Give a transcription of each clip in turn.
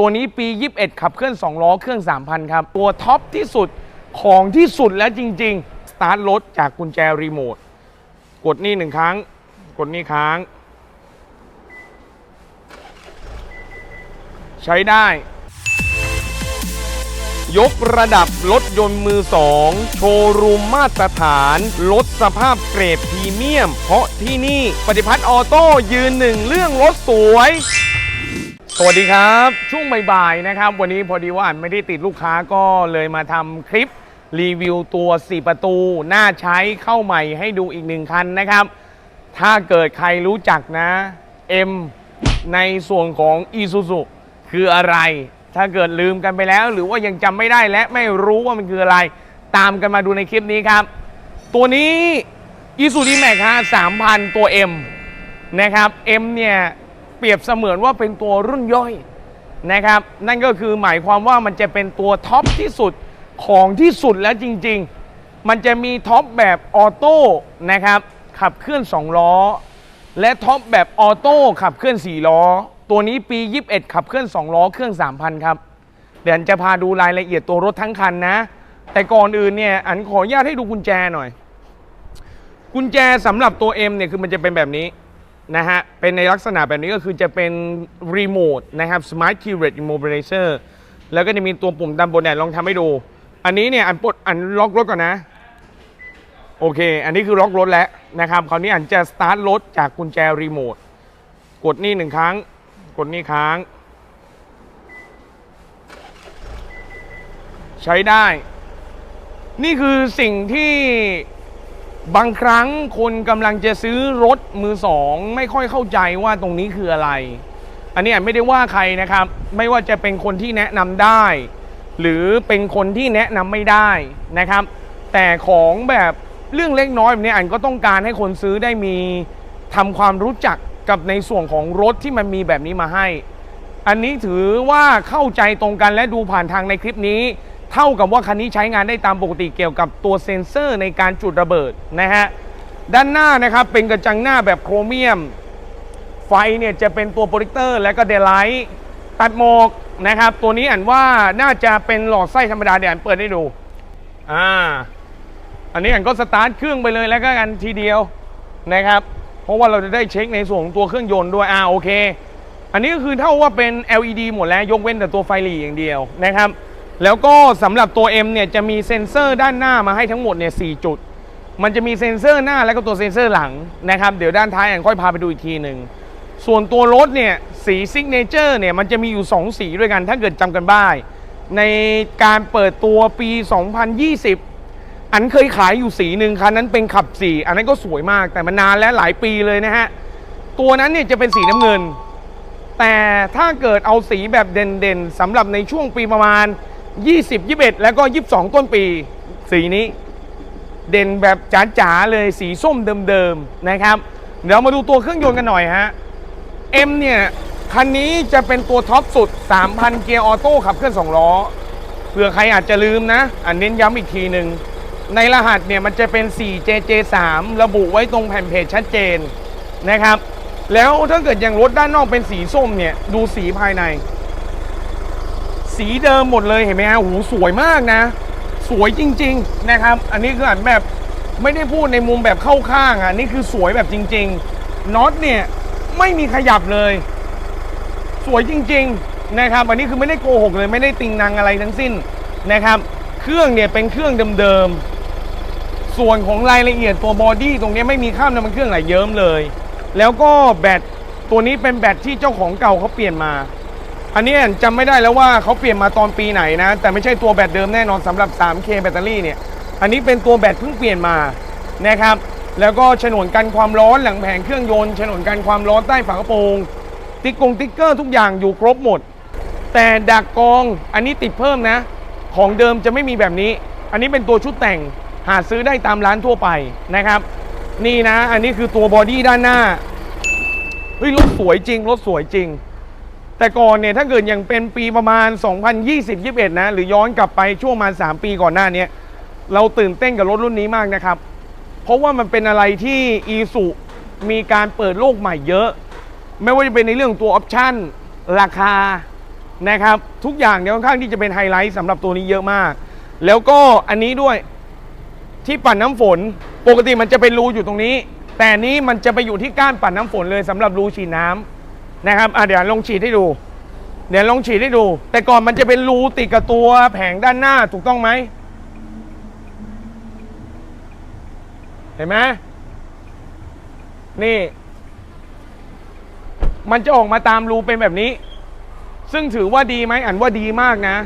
ตัวนี้ปี 21 ขับเคลื่อน 2 ล้อเครื่อง 3,000 ครับ ตัวท็อปที่สุดของที่สุดแล้วจริง ๆ สตาร์ทรถจากกุญแจรีโมท กดนี่หนึ่งครั้ง กดนี่ค้าง ใช้ได้ ยกระดับรถยนต์มือสองโชว์รูมมาตรฐานลดสภาพเกรดพรีเมียม เพราะที่นี่ปฏิพัฒน์ออโต้ยืนหนึ่งเรื่องรถสวย สวัสดีครับ ช่วงบ่ายๆนะครับ วันนี้พอดีว่าไม่ได้ติดลูกค้าก็เลยมาทำคลิปรีวิวตัว 4 ประตู น่าใช้เข้าใหม่ให้ดูอีกหนึ่งคันนะครับ ถ้าเกิดใครรู้จักนะ M ในส่วนของ Isuzu คืออะไร ถ้าเกิดลืมกันไปแล้ว หรือว่ายังจำไม่ได้และไม่รู้ว่ามันคืออะไร ตามกันมาดูในคลิปนี้ครับ ตัวนี้ Isuzu D-Max ฮะ3,000 ตัว M นะครับ M เนี่ย เปรียบเสมือนว่าเป็นตัวรุ่นย่อยนะครับ นั่นก็คือหมายความว่ามันจะเป็นตัวท็อปที่สุดของที่สุดแล้วจริง ๆ มันจะมีท็อปแบบออโต้นะครับขับเคลื่อน 2 ล้อ และท็อปแบบออโต้ขับเคลื่อน 4 ล้อ ตัวนี้ปี 21 ขับเคลื่อน 2 ล้อเครื่อง 3,000 ครับ เดี๋ยวอันจะพาดูรายละเอียดตัวรถทั้งคันนะ แต่ก่อนอื่นเนี่ยอันขออนุญาตให้ดูกุญแจหน่อย กุญแจสำหรับตัว M เนี่ยคือมันจะเป็นแบบนี้ นะฮะ เป็นในลักษณะแบบนี้ก็คือจะเป็นรีโมทนะครับ Smart Key Rate Immobilizer แล้วก็จะมีตัวปุ่มด้านบนเนี่ยลองทำให้ดู อันนี้เนี่ยอันปลดอันล็อกรถก่อนนะ โอเค อันนี้คือล็อกรถแล้วนะครับ คราวนี้อันจะสตาร์ทรถจากกุญแจรีโมท กดนี่หนึ่งครั้ง กดนี่ค้าง ใช้ได้ นี่คือสิ่งที่ บางครั้งคนกำลังจะซื้อรถมือสองไม่ค่อยเข้าใจว่าตรงนี้คืออะไร อันนี้ไม่ได้ว่าใครนะครับ ไม่ว่าจะเป็นคนที่แนะนำได้ หรือเป็นคนที่แนะนำไม่ได้นะครับ แต่ของแบบเรื่องเล็กน้อยแบบนี้อันก็ต้องการให้คนซื้อได้มีทำความรู้จักกับในส่วนของรถที่มันมีแบบนี้มาให้ อันนี้ถือว่าเข้าใจตรงกันและดูผ่านทางในคลิปนี้ เท่ากับว่าคันนี้ใช้งานได้ตามปกติเกี่ยวกับตัวเซ็นเซอร์ในการจุดระเบิดนะฮะด้านหน้านะครับเป็นกระจังหน้าแบบโครเมียม ไฟเนี่ยจะเป็นตัวโปรเจคเตอร์และก็เดลไลท์ตัดหมอกนะครับ ตัวนี้อ่านว่าน่าจะเป็นหลอดไส้ธรรมดาเดี๋ยวอ่านเปิดให้ดูอ่าอันนี้อ่านก็สตาร์ทเครื่องไปเลยแล้วก็กันทีเดียวนะครับ เพราะว่าเราจะได้เช็คในส่วนของตัวเครื่องยนต์ด้วยอ่าโอเค อันนี้ก็คือเท่าว่าเป็น LED หมดแล้วยกเว้นแต่ตัวไฟหลีอย่างเดียวนะครับ แล้วก็สำหรับตัว M เนี่ยจะมีเซ็นเซอร์ด้านหน้ามาให้ทั้งหมดเนี่ยสจุด มันจะมีเซ็นเซอร์หน้าแล้วก็ตัวเซ็นเซอร์หลังนะครับ เดี๋ยวด้านท้ายอันค่อยพาไปดูอีกทีหนึ่งส่วนตัวรถเนี่ยสีซิกเนเจอร์เนี่ยมันจะมีอยู่ 2 สีด้วยกันถ้าเกิดจำกันบ้างในการเปิดตัวปี 2020 อันเคยขายอยู่สีหนึ่งคันนั้นเป็นขับสีอันนั้นก็สวยมากแต่มันนานและหลายปีเลยนะฮะตัวนั้นเนี่ยจะเป็นสีน้ำเงิน แต่ถ้าเกิดเอาสีแบบเด่นๆสำหรับในช่วงปีประมาณ 20 21 แล้วก็ 22 ต้นปี สีนี้ เด่นแบบจ๋าๆเลยสีส้มเดิมๆนะครับ เดี๋ยวมาดูตัวเครื่องยนต์กันหน่อยฮะ M เนี่ย คันนี้จะเป็นตัวท็อปสุด 3,000 เกียร์ออโต้ขับเคลื่อน2ล้อเผื่อใครอาจจะลืมนะ อันเน้นย้ำอีกทีหนึ่งในรหัสเนี่ยมันจะเป็น 4JJ3 ระบุไว้ตรงแผ่นเพจชัดเจนนะครับ แล้วถ้าเกิดอย่างรถด้านนอกเป็นสีส้มเนี่ย ดูสีภายใน สีเดิมหมดเลยเห็นไหมฮะโอ้โหสวยมากนะ สวยจริง ๆนะครับ อันนี้คืออันแบบไม่ได้พูดในมุมแบบเข้าข้างอะนี่คือสวยแบบจริง ๆน็อตเนี่ยไม่มีขยับเลย สวยจริง ๆนะครับ อันนี้คือไม่ได้โกหกเลยไม่ได้ติงนังอะไรทั้งสิ้นนะครับ เครื่องเนี่ยเป็นเครื่องเดิมๆส่วนของรายละเอียดตัวบอดี้ตรงนี้ไม่มีข้ามน้ำมันเครื่องไหลเยิ้มเลย แล้วก็แบตตัวนี้เป็นแบตที่เจ้าของเก่าเขาเปลี่ยนมา อันนี้จำไม่ได้แล้วว่าเขาเปลี่ยนมาตอนปีไหนนะ แต่ไม่ใช่ตัวแบตเดิมแน่นอนสำหรับ 3K แบตเตอรี่เนี่ย อันนี้เป็นตัวแบตเพิ่งเปลี่ยนมานะครับ แล้วก็ฉนวนกันความร้อนหลังแผงเครื่องยนต์ฉนวนกันความร้อนใต้ฝากระโปรง ติ๊กกงติ๊กเกอร์ทุกอย่างอยู่ครบหมด แต่ดักกองอันนี้ติดเพิ่มนะ ของเดิมจะไม่มีแบบนี้ อันนี้เป็นตัวชุดแต่งหาซื้อได้ตามร้านทั่วไปนะครับ นี่นะ อันนี้คือตัวบอดี้ด้านหน้าเฮ้ยรถสวยจริงรถสวยจริง แต่ก่อนเนี่ยถ้าเกิดอยังเป็นปีประมาณ 2020-21 นะ หรือย้อนกลับไปช่วงมาณ3ปีก่อนหน้านี้เราตื่นเต้นกับรถรุ่นนี้มากนะครับ เพราะว่ามันเป็นอะไรที่อีสุมีการเปิดโลกใหม่เยอะ ไม่ว่าจะเป็นในเรื่องตัวออปชั่นราคานะครับ ทุกอย่างเนี่ยค่อนข้างที่จะเป็นไฮไลท์สำหรับตัวนี้เยอะมาก แล้วก็อันนี้ด้วยที่ปั่นน้ำฝน ปกติมันจะเป็นรูอยู่ตรงนี้ แต่นนี้มันจะไปอยู่ที่ก้านปั่นน้ำฝนเลยสำหรับรูฉีดน้ำ นะครับอะเดี๋ยวลองฉีดให้ดู เดี๋ยวลองฉีดให้ดู แต่ก่อนมันจะเป็นรูติดกับตัวแผงด้านหน้าถูกต้องไหมเห็นไหมนี่ มันจะออกมาตามรูเป็นแบบนี้ ซึ่งถือว่าดีไหมอันว่าดีมากนะ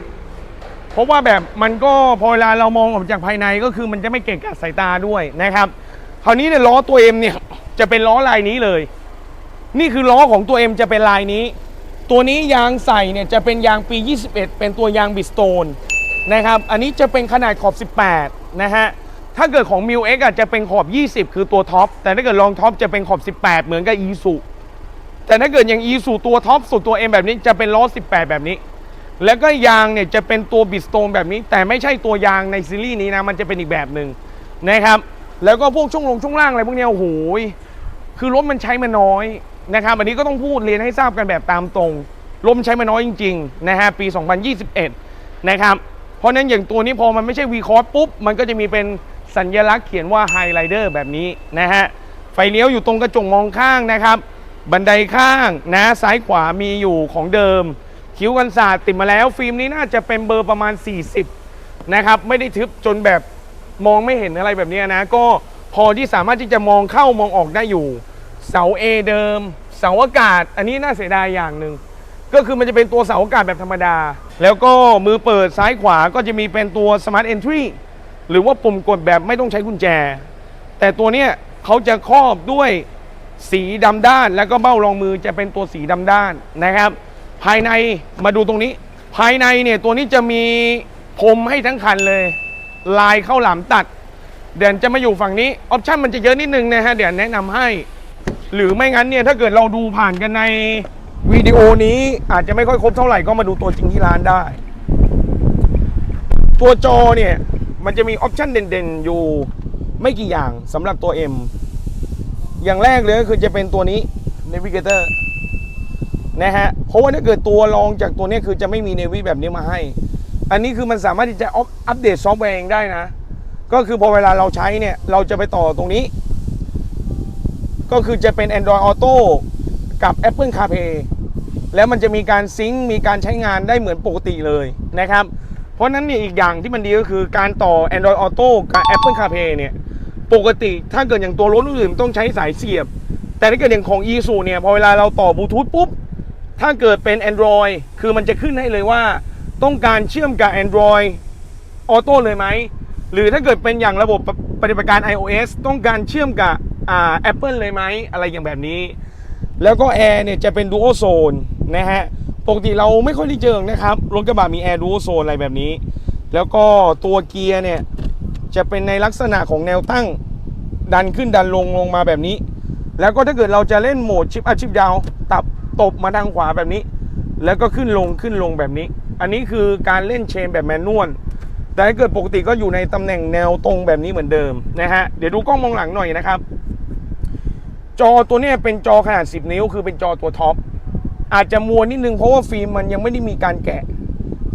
เพราะว่าแบบมันก็พอเวลาเรามองออกจากภายในก็คือมันจะไม่เกะกะสายตาด้วยนะครับ คราวนี้เนี่ยล้อตัวเอ็มเนี่ยจะเป็นล้อลายนี้เลย นี่คือล้อของตัวเอ็มจะเป็นลายนี้ ตัวนี้ยางใส่เนี่ยจะเป็นยางปี 21 เป็นตัวยางบิสโตนนะครับ อันนี้จะเป็นขนาดขอบ 18 นะฮะ ถ้าเกิดของ m ิ X อะจะเป็นขอบ 20 คือตัวท็อป แต่ถ้าเกิดรองท็อปจะเป็นขอบ 18 เหมือนกับ e s u แต่ถ้าเกิดอย่าง e s u ตัวท็อปสุดตัว M แบบนี้จะเป็นล้อ 18 แบบนี้ แล้วก็ยางเนี่ยจะเป็นตัวบิสโตนแบบนี้ แต่ไม่ใช่ตัวยางในซีรีส์นี้นะ มันจะเป็นอีกแบบหนึ่งนะครับ แล้วก็พวกช่วงลงช่วงล่างอะไรพวกนี้โอ้โห คือรถมันใช้มาน้อย นะครับอันนี้ก็ต้องพูดเรียนให้ทราบกันแบบตามตรงรถมันใช้มาน้อยจริงๆนะฮะปี 2021 นะครับ เพราะนั้นอย่างตัวนี้พอมันไม่ใช่ V c o r ปุ๊บ มันก็จะมีเป็นสัญลักษณ์เขียนว่า High Rider แบบนี้นะฮะไฟเลี้ยวอยู่ตรงกระจกมองข้างนะครับ บันไดข้างนะซ้ายขวามีอยู่ของเดิม คิ้วกันศาสตร์ติดมาแล้ว ฟิล์มนี้น่าจะเป็นเบอร์ประมาณ 40 นะครับ ไม่ได้ทึบจนแบบมองไม่เห็นอะไรแบบนี้นะ ก็พอที่สามารถที่จะมองเข้ามองออกได้อยู่ เสา A เดิม เสาอากาศ อันนี้น่าเสียดายอย่างหนึ่งก็คือมันจะเป็นตัวเสาอากาศแบบธรรมดา แล้วก็มือเปิดซ้ายขวาก็จะมีเป็นตัว Smart Entry หรือว่าปุ่มกดแบบไม่ต้องใช้กุญแจ แต่ตัวเนี้ยเขาจะครอบด้วยสีดำด้าน แล้วก็เบ้ารองมือจะเป็นตัวสีดำด้านนะครับ ภายในมาดูตรงนี้ ภายในเนี่ยตัวนี้จะมีพรมให้ทั้งคันเลย ลายเข้าหลามตัด เดี๋ยวจะมาอยู่ฝั่งนี้ ออปชั่นมันจะเยอะนิดนึงนะฮะเดี๋ยวแนะนำให้ หรือไม่งั้นเนี่ยถ้าเกิดเราดูผ่านกันในวิดีโอนี้อาจจะไม่ค่อยครบเท่าไหร่ก็มาดูตัวจริงที่ร้านได้ ตัวจอเนี่ย มันจะมีออปชันเด่นๆ อยู่ไม่กี่อย่างสำหรับตัว M อย่างแรกเลยก็คือจะเป็นตัวนี้ Navigator นะฮะ เพราะว่าถ้าเกิดตัวรองจากตัวนี้คือจะไม่มี Navi แบบนี้มาให้ อันนี้คือมันสามารถที่จะอัปอัปเดตซอฟต์แวร์เองได้นะ ก็คือพอเวลาเราใช้เนี่ย เราจะไปต่อตรงนี้ ก็คือจะเป็น Android Auto กับ Apple CarPlay แล้วมันจะมีการซิงค์มีการใช้งานได้เหมือนปกติเลยนะครับ เพราะนั้นเนี่ยอีกอย่างที่มันดีก็คือการต่อ Android Auto กับ Apple CarPlay เนี่ยปกติถ้าเกิดอย่างตัวรถอื่นต้องใช้สายเสียบ แต่ถ้าเกิดอย่างของ e s u เนี่ยพอเวลาเราต่อบลูทูธปุ๊บ ถ้าเกิดเป็น Android คือมันจะขึ้นให้เลยว่า ต้องการเชื่อมกับ Android Auto เลยไหม หรือถ้าเกิดเป็นอย่างระบบปฏิบัติการ iOS ต้องการเชื่อมกับ อ่า Apple เลยไหมอะไรอย่างแบบนี้ แล้วก็แอร์เนี่ยจะเป็น Dual Zone นะฮะปกติเราไม่ค่อยได้เจอนะครับรถกระบะมีแอร์ Dual Zone อะไรแบบนี้ แล้วก็ตัวเกียร์เนี่ยจะเป็นในลักษณะของแนวตั้งดันขึ้นดันลงลงมาแบบนี้ แล้วก็ถ้าเกิดเราจะเล่นโหมดชิปอัพชิปดาวตับตบมาทางขวาแบบนี้ แล้วก็ขึ้นลงขึ้นลงแบบนี้ อันนี้คือการเล่นเชนแบบแมนนวลแต่ถ้าเกิดปกติก็อยู่ในตำแหน่งแนวตรงแบบนี้เหมือนเดิมนะฮะเดี๋ยวดูกล้องมองหลังหน่อยนะครับ จอตัวนี้เป็นจอขนาด 10 นิ้ว คือเป็นจอตัวท็อปอาจจะมัวนิดนึงเพราะว่าฟิล์มมันยังไม่ได้มีการแกะ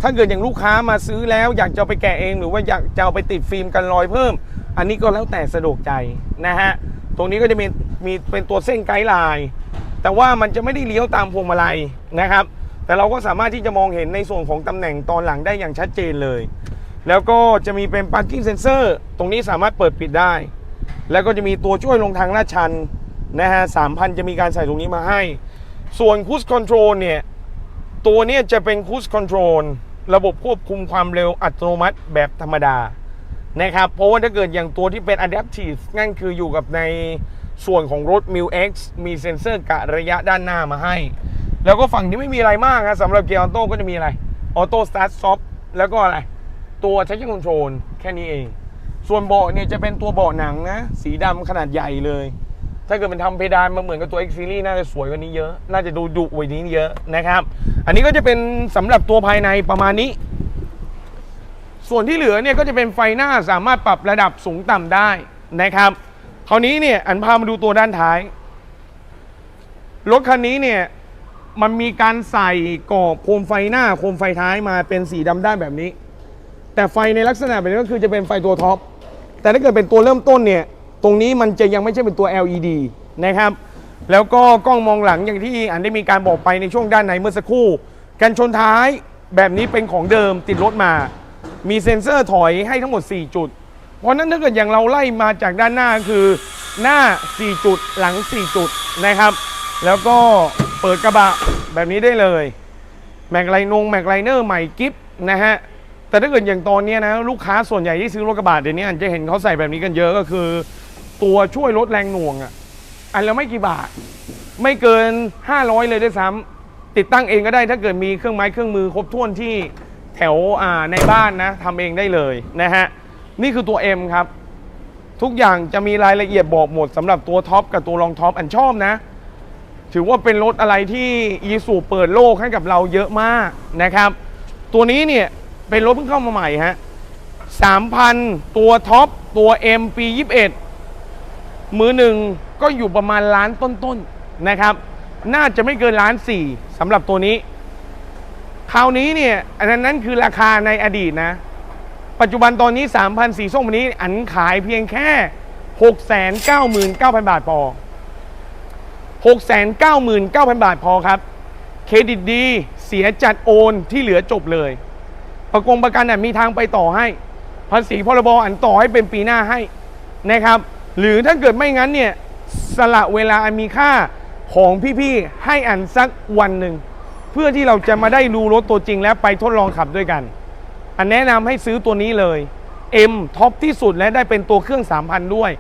ถ้าเกิดอย่างลูกค้ามาซื้อแล้ว อยากจะไปแกะเองหรือว่าอยากจะเอาไปติดฟิล์มกันรอยเพิ่ม อันนี้ก็แล้วแต่สะดวกใจนะฮะตรงนี้ก็จะมีมีเป็นตัวเส้นไกด์ไลน์แต่ว่ามันจะไม่ได้เลี้ยวตามพวงมาลัยนะครับ แต่เราก็สามารถที่จะมองเห็นในส่วนของตำแหน่งตอนหลังได้อย่างชัดเจนเลย แล้วก็จะมีเป็น parking sensor ตรงนี้สามารถเปิดปิดได้ แล้วก็จะมีตัวช่วยลงทางลาดชัน นะฮะสามพันจะมีการใส่ตรงนี้มาให้ ส่วนคูสคอนโทรลเนี่ย ตัวนี้จะเป็นคูสคอนโทรลระบบควบคุมความเร็วอัตโนมัติแบบธรรมดานะครับ เพราะว่าถ้าเกิดอย่างตัวที่เป็น adaptive นั่นคืออยู่กับในส่วนของรถ m i l X มีเซ็นเซอร์กะระยะด้านหน้ามาให้ แล้วก็ฝั่งนี้ไม่มีอะไรมากนะสำหรับเกียร์ออโต้ก็จะมีอะไรออโต้สตาร์ทซอฟแล้วก็อะไร ตัว traction control แค่นี้เอง ส่วนเบาะเนี่ยจะเป็นตัวเบาะหนังนะ สีดำขนาดใหญ่เลย ถ้าเกิดมันทำเพดานมาเหมือนกับตัว X Series น่าจะสวยกว่านี้เยอะ น่าจะดูดุกว่านี้เยอะนะครับ อันนี้ก็จะเป็นสำหรับตัวภายในประมาณนี้ ส่วนที่เหลือเนี่ยก็จะเป็นไฟหน้าสามารถปรับระดับสูงต่ำได้นะครับ คราวนี้เนี่ยอันพามาดูตัวด้านท้าย รถคันนี้เนี่ยมันมีการใส่กรอบโคมไฟหน้าโคมไฟท้ายมาเป็นสีดำด้านแบบนี้ แต่ไฟในลักษณะแบบนี้ก็คือจะเป็นไฟตัวท็อปแต่ถ้าเกิดเป็นตัวเริ่มต้นเนี่ย ตรงนี้มันจะยังไม่ใช่เป็นตัว LED นะครับ แล้วก็กล้องมองหลังอย่างที่อันได้มีการบอกไปในช่วงด้านในเมื่อสักครู่ กันชนท้ายแบบนี้เป็นของเดิมติดรถมา มีเซ็นเซอร์ถอยให้ทั้งหมด 4 จุด เพราะนั้นถ้าเกิดอย่างเราไล่มาจากด้านหน้าคือหน้า 4 จุดหลัง 4 จุดนะครับ แล้วก็เปิดกระบะแบบนี้ได้เลยแม็กไลนงแม็กไลเนอร์ใหม่กิฟนะฮะแต่ถ้าเกิดอย่างตอนนี้นะลูกค้าส่วนใหญ่ที่ซื้อรถกระบะเดี๋ยวนี้อันจะเห็นเขาใส่แบบนี้กันเยอะก็คือ ตัวช่วยลดแรงหน่วงอะอันละไม่กี่บาท ไม่เกิน 500 เลยด้วยซ้ำติดตั้งเองก็ได้ถ้าเกิดมีเครื่องไม้เครื่องมือครบถ้วนที่แถวอ่าในบ้านนะทำเองได้เลยนะฮะนี่คือตัว M ครับ ทุกอย่างจะมีรายละเอียดบอกหมดสำหรับตัวท็อปกับตัวรองท็อปอันชอบนะ ถือว่าเป็นรถอะไรที่อีสูเปิดโลกให้กับเราเยอะมากนะครับ ตัวนี้เนี่ยเป็นรถเพิ่งเข้ามาใหม่ฮะ3,000 ตัวท็อปตัว M ปี 21 มือหนึ่งก็อยู่ประมาณล้านต้นๆนะครับ น่าจะไม่เกินล้านสี่สำหรับตัวนี้ คราวนี้เนี่ยอันนั้นคือราคาในอดีตนะ ปัจจุบันตอนนี้ 3,000สีส้มวันนี้อันขายเพียงแค่ 699,000 บาทพอ 699,000 บาทพอครับ เครดิตดีเสียจัดโอนที่เหลือจบเลย ประกงประกันมีทางไปต่อให้ ภาษีพรบอันต่อให้เป็นปีหน้าให้นะครับ หรือถ้าเกิดไม่งั้นเนี่ยสละเวลาอันมีค่าของพี่ๆให้อันสักวันหนึ่ง เพื่อที่เราจะมาได้ดูรถตัวจริงและไปทดลองขับด้วยกัน อันแนะนำให้ซื้อตัวนี้เลย M ท็อปที่สุดและได้เป็นตัวเครื่อง 3,000 ด้วย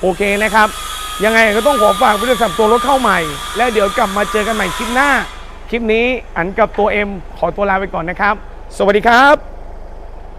โอเคนะครับ ยังไงก็ต้องขอฝากบริษัทตัวรถเข้าใหม่ และเดี๋ยวกลับมาเจอกันใหม่คลิปหน้า คลิปนี้อันกับตัว M ขอตัวลาไปก่อนนะครับ สวัสดีครับ